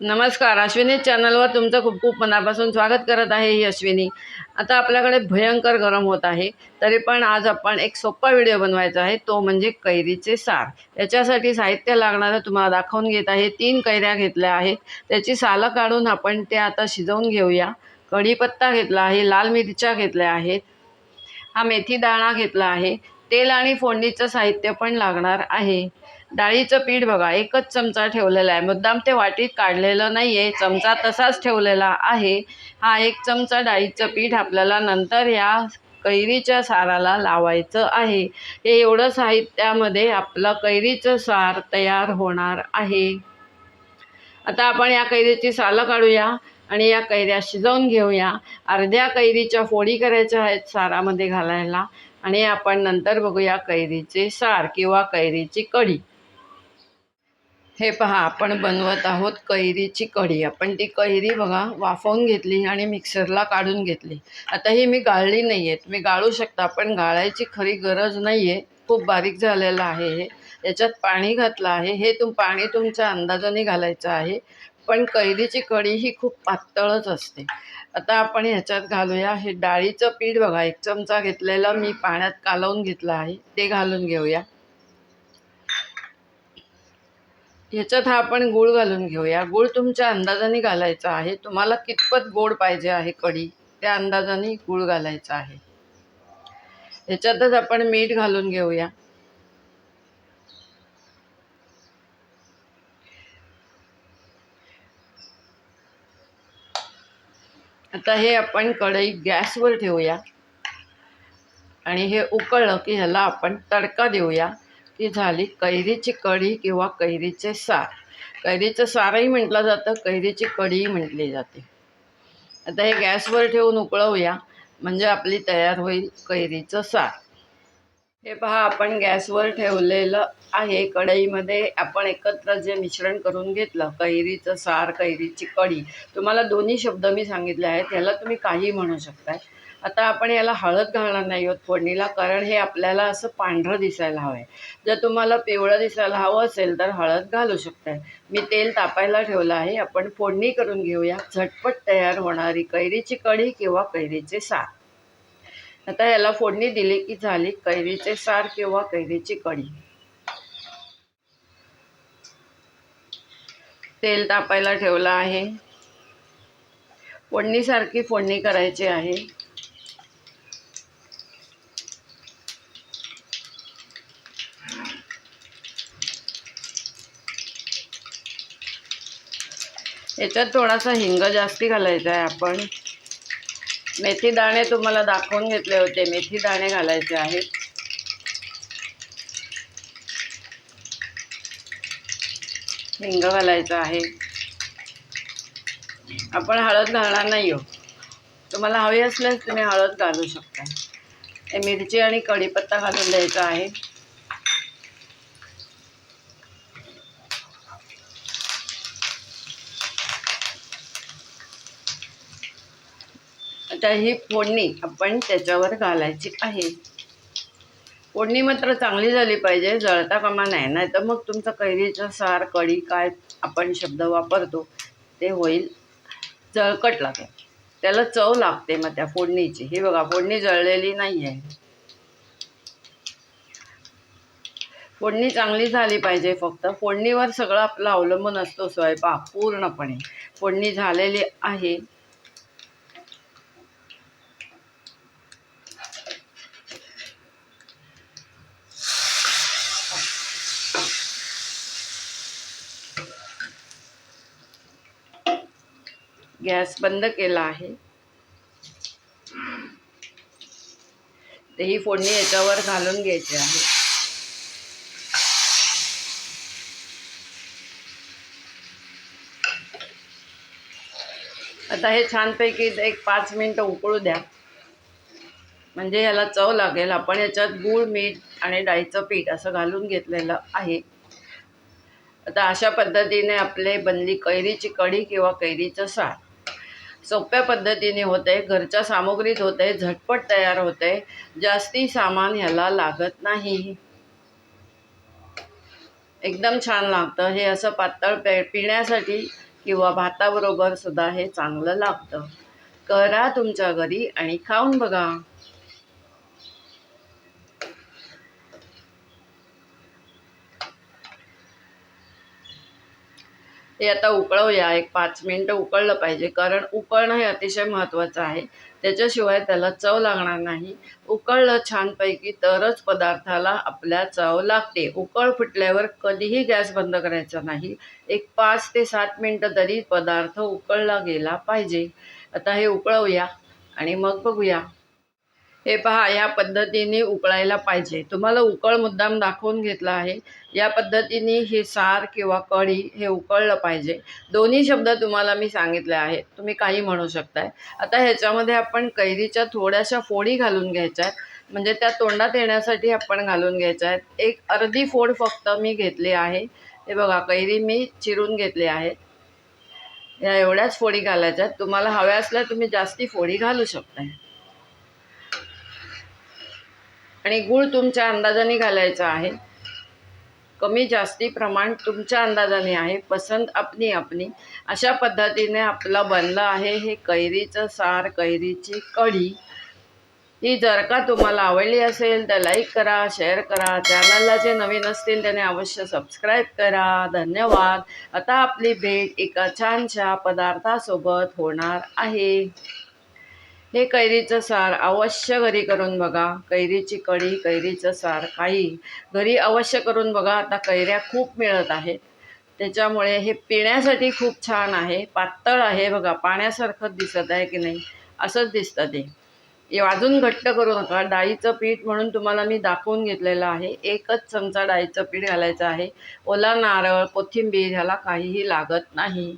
नमस्कार अश्विनी चॅनलवर तुमचं खूप खूप मनापासून स्वागत करत आहे ही अश्विनी. आता आपल्याकडे भयंकर गरम होत आहे तरी पण आज आपण एक सोपा व्हिडिओ बनवायचा आहे तो म्हणजे कैरीचे सार. याच्यासाठी साहित्य लागणारं तुम्हाला दाखवून घेत आहे तीन कैऱ्या घेतल्या आहेत. त्याची सालं काढून आपण ते आता शिजवून घेऊया. कढीपत्ता घेतला आहे लाल मिरच्या घेतल्या आहेत. हा मेथी दाणा घेतला आहे. तेल आणि फोडणीचं साहित्य पण लागणार आहे. डाळीचं पीठ बघा एकच चमचा ठेवलेला आहे. मुद्दाम ते वाटीत काढलेलं नाही आहे चमचा तसाच ठेवलेला आहे. हा एक चमचा डाळीचं पीठ आपल्याला नंतर या कैरीच्या साराला लावायचं आहे. हे एवढं साहित्यामध्ये आपलं कैरीचं सार तयार होणार आहे. आता आपण या कैरीची सालं काढूया आणि या कैऱ्या शिजवून घेऊया. अर्ध्या कैरीच्या फोडी करायच्या आहेत सारामध्ये घालायला आणि आपण नंतर बघूया कैरीचे सार किंवा कैरीची कढी. हे पहा आपण बनवत आहोत कैरीची कढी. आपण ती कैरी बघा वाफवून घेतली आणि मिक्सरला काढून घेतली. आता ही मी गाळली नाही आहे तुम्ही गाळू शकता पण गाळायची खरी गरज नाही आहे खूप बारीक झालेलं आहे हे. याच्यात पाणी घातलं आहे. हे तुम पाणी तुमच्या अंदाजाने घालायचं आहे. पण कैरीची कढी ही खूप पातळच असते. आता आपण ह्याच्यात घालूया. हे डाळीचं पीठ बघा. एक चमचा घेतलेला मी पाण्यात कालवून घेतलं आहे. ते घालून घेऊया. ह्याच्यात हा आपण गूळ घालून घेऊया. गूळ तुमच्या अंदाजाने घालायचा आहे. तुम्हाला कितपत गोड पाहिजे आहे कढी? त्या अंदाजाने गूळ घालायचा आहे. ह्याच्यातच आपण मीठ घालून घेऊया. आता हे आपण कढई गॅसवर ठेवूया. आणि हे उकळलं की ह्याला आपण तडका देऊया. ती झाली कैरीची कढी किंवा कैरीचे सार. कैरीचं सारही म्हटलं जातं कैरीची कढीही म्हटली जाते. आता हे गॅसवर ठेवून उकळवूया म्हणजे आपली तयार होईल कैरीचं सार. हे पहा आपण गॅसवर ठेवलेलं आहे कढईमध्ये. आपण एकत्र जे मिश्रण करून घेतलं कैरीचं सार कैरीची कढी तुम्हाला दोन्ही शब्द मी सांगितले आहेत ह्याला तुम्ही काही म्हणू शकताय. आता आपण याला हळद घालणार नाही आहोत फोडणीला कारण हे आपल्याला असं पांढरं दिसायला हवं आहे जर तुम्हाला पिवळं दिसायला हवं असेल तर हळद घालू शकताय. मी तेल तापायला ठेवलं आहे. आपण फोडणी करून घेऊया. झटपट तयार होणारी कैरीची कढी किंवा कैरीचे सार. आता याला फोडणी दिली की झाली कैरीचे सार किंवा कैरीची कढी. तेल तापायला ठेवलं आहे. फोडणीसारखी फोडणी करायची आहे. याच्यात थोडासा हिंग जास्ती घालायचा आहे आपण. मेथी दाणे तुम्हाला दाखवून घेतले होते. मेथी दाणे घालायचे आहेत. हिंग घालायचं आहे. आपण हळद घालणार नाही हो तुम्हाला हवी असल्यास तुम्ही हळद घालू शकता. मिरची आणि कढीपत्ता घालून द्यायचा आहे. आता ही फोडणी आपण त्याच्यावर घालायची आहे. फोडणी मात्र चांगली झाली पाहिजे जळता कामा नाही नाही तर मग तुमचं कैरीचं सार कढी काय आपण शब्द वापरतो ते होईल जळकट लागेल. त्याला चव लागते मग त्या फोडणीची. ही बघा फोडणी जळलेली नाही आहे फोडणी चांगली झाली पाहिजे फक्त. फोडणीवर सगळं आपलं अवलंबून असतो स्वयंपाक पूर्णपणे. फोडणी झालेली आहे. गॅस बंद केला आहे. ते ही फोडणी याच्यावर घालून घ्यायची आहे. आता हे छानपैकी एक पाच मिनटं उकळू द्या. म्हणजे ह्याला चव लागेल. आपण याच्यात गूळ मीठ आणि डाळीचं पीठ असं घालून घेतलेलं आहे. आता अशा पद्धतीने आपले बनली कैरीची कढी किंवा कैरीचं सार सोप्या पद्धतीने होते घरच्या सामुग्रीत होते झटपट तयार होते. जास्ती सामान ह्याला लागत नाही. एकदम छान लागतं. हे असं पातळ पे पिण्यासाठी किंवा भाताबरोबर सुद्धा हे चांगलं लागतं. करा तुमच्या घरी आणि खाऊन बघा. ते आता उकळवूया. एक पाच मिनटं उकळलं पाहिजे. कारण उकळणं हे अतिशय महत्त्वाचं आहे. त्याच्याशिवाय त्याला चव लागणार नाही. उकळलं छानपैकी तरच पदार्थाला आपल्या चव लागते. उकळ फुटल्यावर कधीही गॅस बंद करायचा नाही. एक पाच ते सात मिनटं तरी पदार्थ उकळला गेला पाहिजे. आता हे उकळवूया आणि मग बघूया. हे पहा या पद्धतीने उकळायला पाहिजे. तुम्हाला उकळ मुद्दाम दाखवून घेतला आहे. या पद्धतीने हे सार किंवा कढी हे उकळलं पाहिजे. दोन्ही शब्द तुम्हाला मी सांगितले आहेत. तुम्ही काही म्हणू शकताय. आता ह्याच्यामध्ये आपण कैरीच्या थोड्याशा फोडी घालून घ्यायच्या आहेत म्हणजे त्या तोंडात येण्यासाठी आपण घालून घ्यायच्या आहेत एक अर्धी फोड फक्त मी घेतली आहे. हे बघा कैरी मी चिरून घेतली आहेत या एवढ्याच फोडी घालायच्या आहेत तुम्हाला हव्या असल्या तुम्ही जास्ती फोडी घालू शकताय. आणि गूळ तुमच्या अंदाजाने घालायचा आहे. कमी जास्ती प्रमाण तुमच्या अंदाजाने आहे. पसंत आपली आपली अशा पद्धतीने आपलं बनलं आहे हे कैरीचं सार कैरीची कढी. ही जर का तुम्हाला आवडली असेल तर लाईक करा शेअर करा. चॅनलला जे नवीन असतील त्याने अवश्य सबस्क्राईब करा. धन्यवाद. आता आपली भेट एका छानशा पदार्थासोबत होणार आहे. हे कैरीचं सार अवश्य घरी करून बघा. कैरीची कढी कैरीचं सार काही. घरी अवश्य करून बघा. आता कैऱ्या खूप मिळत आहेत. त्याच्यामुळे हे पिण्यासाठी खूप छान आहे. पातळ आहे बघा. पाण्यासारखंच दिसत आहे की नाही? असंच दिसतं ते. अजून घट्ट करू नका. डाळीचं पीठ म्हणून तुम्हाला मी दाखवून घेतलेलं आहे. एकच चमचा डाळीचं पीठ घालायचं आहे. ओला नारळ कोथिंबीर ह्याला काहीही लागत नाही.